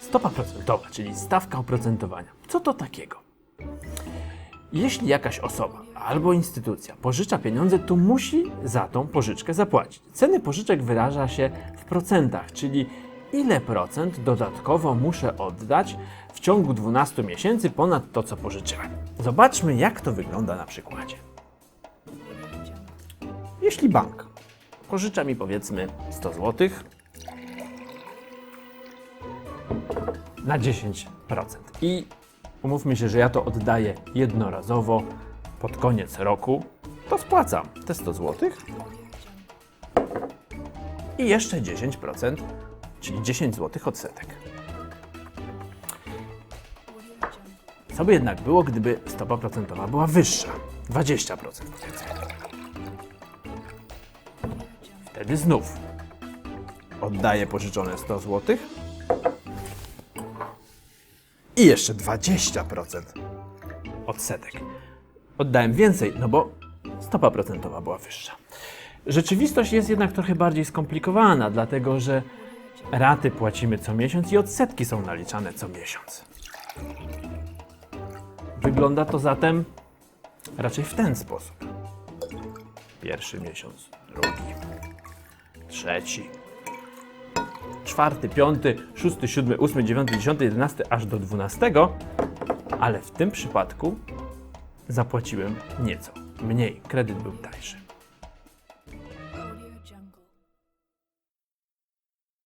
Stopa procentowa, czyli stawka oprocentowania. Co to takiego? Jeśli jakaś osoba albo instytucja pożycza pieniądze, to musi za tą pożyczkę zapłacić. Ceny pożyczek wyraża się w procentach, czyli ile procent dodatkowo muszę oddać w ciągu 12 miesięcy ponad to, co pożyczyłem. Zobaczmy, jak to wygląda na przykładzie. Jeśli bank pożycza mi powiedzmy 100 zł na 10% i umówmy się, że ja to oddaję jednorazowo pod koniec roku, to spłacam te 100 zł i jeszcze 10%, czyli 10 zł odsetek. Co by jednak było, gdyby stopa procentowa była wyższa? 20% powiedzmy. Wtedy znów oddaję pożyczone 100 zł i jeszcze 20% odsetek. Oddałem więcej, no bo stopa procentowa była wyższa. Rzeczywistość jest jednak trochę bardziej skomplikowana, dlatego że raty płacimy co miesiąc i odsetki są naliczane co miesiąc. Wygląda to zatem raczej w ten sposób. Pierwszy miesiąc, drugi, trzeci, czwarty, piąty, szósty, siódmy, ósmy, dziewiąty, dziesiąty, jedenasty, aż do dwunastego, ale w tym przypadku zapłaciłem nieco mniej. Kredyt był tańszy.